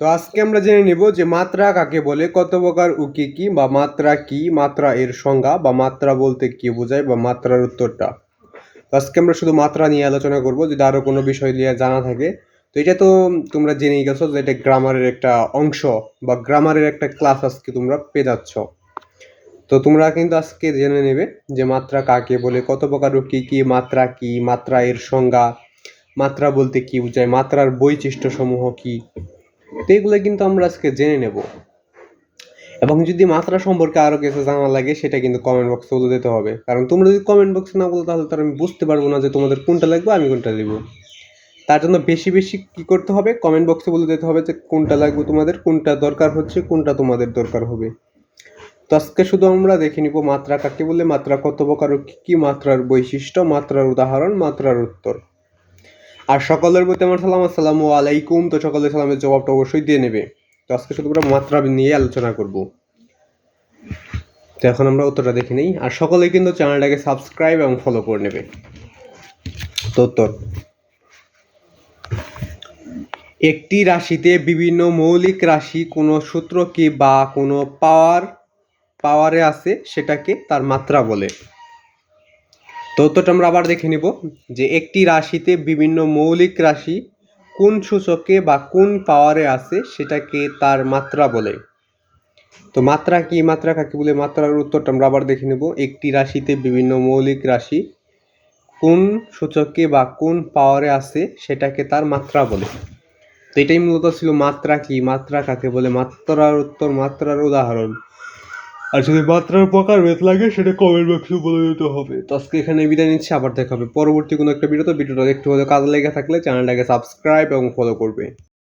তো আজকে আমরা জেনে নেব যে মাত্রা কাকে বলে, কত প্রকার ও কি বা মাত্রা কি, মাত্রা এর সংজ্ঞা বা মাত্রা বলতে কি বোঝায় বা মাত্রার উত্তরটা। তো আজকে আমরা শুধু মাত্রা নিয়ে আলোচনা করব, যদি আরও কোনো বিষয় নিয়ে জানা থাকে। তো এটা তো তোমরা জেনেই গেছো যে এটা গ্রামারের একটা অংশ বা গ্রামারের একটা ক্লাস আজকে তোমরা পেয়ে যাচ্ছ। তো তোমরা কিন্তু আজকে জেনে নেবে যে মাত্রা কাকে বলে, কত প্রকার ও কি কি, মাত্রা কি, মাত্রা এর সংজ্ঞা, মাত্রা বলতে কি বোঝায়, মাত্রার বৈশিষ্ট্য সমূহ কি। তো এগুলো কিন্তু আমরা আজকে জেনে নেব। এবং যদি মাত্রা সম্পর্কে আরও কিছু জানা লাগে, সেটা কিন্তু কমেন্ট বক্সে বলে দিতে হবে। কারণ তোমরা যদি কমেন্ট বক্সে না বলো, তাহলে তার আমি বুঝতে পারব না যে তোমাদের কোনটা লাগবে, আমি কোনটা নেব। তার জন্য বেশি বেশি কি করতে হবে? কমেন্ট বক্সে বলে দিতে হবে যে কোনটা লাগবে তোমাদের, কোনটা দরকার হচ্ছে, কোনটা তোমাদের দরকার হবে। তো আজকে শুধু আমরা দেখে নিব মাত্রা কাকে বলে মাত্রা কত প্রকার ও কি কি মাত্রার বৈশিষ্ট্য, মাত্রার উদাহরণ, মাত্রার উত্তর। আর সকলের প্রতি আমার সালাম, আসসালামু আলাইকুম। তো সকলের সালামের জবাবটা অবশ্যই দিয়ে নেবে। তো আজকে শুধু আমরা মাত্রা নিয়ে আলোচনা করব। তো এখন আমরা উত্তরটা দেখে নিই। আর সকলেই কিন্তু চ্যানেলটাকে সাবস্ক্রাইব এবং ফলো করে নেবে। তো উত্তর। একটি রাশিতে বিভিন্ন মৌলিক রাশি কোনো সূত্র কি বা কোনো পাওয়ার পাওয়ারে আছে সেটাকে তার মাত্রা বলে। তো উত্তরটা আমরা আবার দেখে নিব যে একটি রাশিতে বিভিন্ন মৌলিক রাশি কোন সূচকে বা কোন পাওয়ারে আছে সেটাকে তার মাত্রা বলে। তো মাত্রা কি, মাত্রা কাকে বলে? মাত্রার উত্তরটা আমরা আবার দেখে নেব। একটি রাশিতে বিভিন্ন মৌলিক রাশি কোন সূচকে বা কোন পাওয়ারে আছে সেটাকে তার মাত্রা বলে। তো এটাই মূলত ছিল মাত্রা কি, মাত্রা কাকে বলে? মাত্রার উত্তর, মাত্রার উদাহরণ। আর যদি মাত্রার প্রকার ভেদ লাগে, সেটা কমেন্ট বক্সে বলে দিতে হবে। তো আজকে এখানে বিদায় নিচ্ছি, আবার দেখা হবে পরবর্তী কোনো একটা ভিডিওতে ভিডিওটা একটু হলে কাজে লেগে থাকলে চ্যানেলটাকে সাবস্ক্রাইব এবং ফলো করবে।